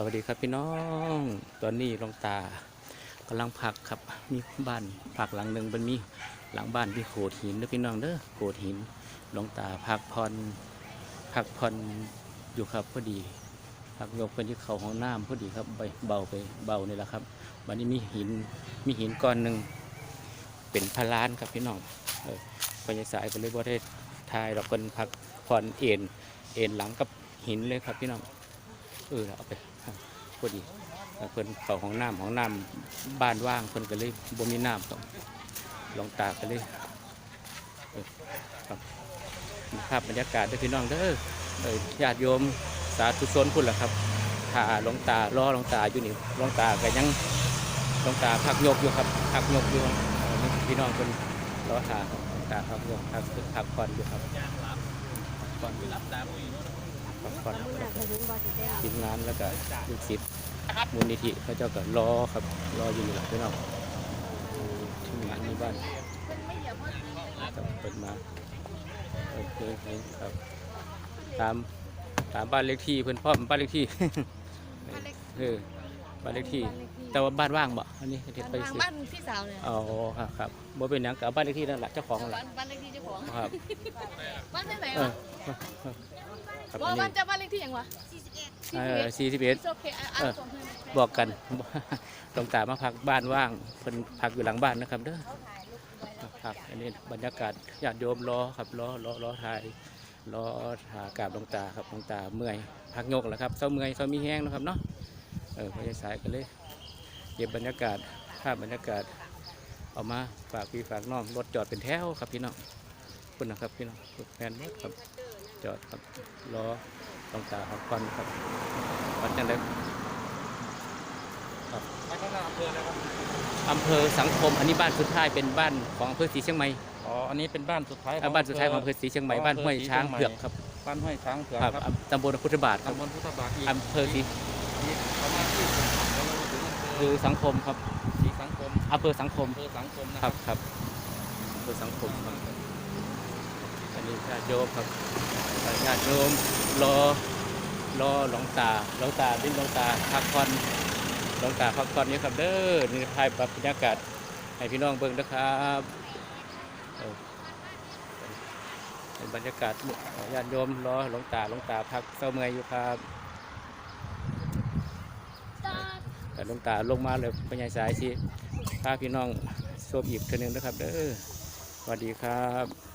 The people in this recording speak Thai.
สวัสดีครับพี่น้อง ตอนนี้หลวงตากำลังพักครับมีบ้านพักหลังหนึ่งมันมีหลังบ้านที่โขดหินเด้อพี่น้องเด้อโขดหินหลวงตาพักผ่อนพักผ่อนอยู่ครับพอดีพักยกเป็นที่เขาห้องน้ำพอดีครับไปเบาไปเบานี่แหละครับ วันนี้มีหินมีหินก้อนหนึ่งเป็นพลานครับพี่น้องเออพญาสายก็เลยบ่ได้ทายเราคนพักผ่อนเอ็นเอ็นหลังกับหินเลยครับพี่น้องเออเอาไป พอดีเพิ่นเข้าของน้ำของน้ำบ้านว่างเพิ่นก็เลยบ่มีน้ำต้องลองตาก็เลยภาพบรรยากาศเด้พี่น้องเด้อญาติโยมสาธุชนพุ่นล่ะครับถ้าหลวงตารอหลวงตาอยู่นี่หลวงตาก็ยังหลวงตาพักยกอยู่ครับพักยกอยู่เออนี่พี่น้องเพิ่นรอทาหลวงตาพักยกพักพักผ่อนอยู่ครับพักผ่อนอยู่ พักผ่อนทีมงานแล้วก็ลูกศิษย์มูลนิธิเขาเจ้าก็รอครับ รออยู่นี่แหละพี่น้องทีมงานในบ้านครับเปิดมาโอเคครับ ตามตามบ้านเลขที่เพื่อนพ่อมบ้านเลขที่เออบ้านเลขที่ แต่ว่าบ้านว่างบ่อันนี้เด็ดไปทางสิบ้านพี่สาวเนี่ยอ๋อครับครับบ่เป็นหยังกับบ้านเลขที่นั่นแหละเจ้าของนั่นแหบ้าละนบ้านเลขที่เจ้าของครับบ้านที่ไหนเออวะ ครับว่าอันบ้านี้นเจ้าบ้านเลขที่ยังวะเออสี่สิบเอ็ดโอเคอะอะส่งให้บอกกัน หลวงตามาพักบ้านว่างเพิ่นพักอยู่หลังบ้านนะครับเด้อพักอันนี้บรรยากาศญาติโยมรอครับรอรอรอถ่ายรอหากราบหลวงตาครับหลวงตาเมื่อยพักยกแล้วครับเศร้าเมื่อยเศร้ามีแห้งนะครับเนาะเออพยาสายกันเลยเก็บบรรยากาศภาพบรรยากาศเอามาฝากพี่ฝากน้องรถจอดเป็นแถวครับพี่น้องขอบคุณนะครับพี่น้องแฟนรถครับ จอดครับรอหลวงตาพักผ่อนครับวันจันทร์ไปข้างหน้าอำเภอเลยครับอำเภอสังคมอันนี้บ้านสุดท้ายเป็นบ้านของอำเภอศรีเชียงใหม่อ๋ออันนี้เป็นบ้านสุดท้ายอ่าบ้านสุดท้ายของอำเภอศรีเชียงใหม่บ้านห้วยช้างเผือกครับบ้านห้วยช้างเผือกครับครับตำบลพุทธบาทครับตำบลพุทธบาทอีกอำเภอศรีอีกประมาณที่สิบแล้วเราถึงอำเภคืออสังคมครับศรีสังคมอำเภอสังคมอำเภอสังคมนะคครัรับบครับอำเภอสังคมครับ อันนี้ญาติโยมครับญาติโยมรอรอหลวงตาหลวงตาดิ้นหลวงตาพักผ่อนหลวงตาพักผ่อนนี่ครับเด้อนี่ถ่ายบรรยากาศให้พี่น้องเบิ่งนะครับเป็นบรรยากาศญาติโยมรอหลวงตาหลวงตาพักเศร้าเมื่อยอยู่ครับแต่หลวงตาลงมาเลยพญายสายสิพาพี่น้องโซบอีกเทนึงนะครับเด้อสวัสดีครับ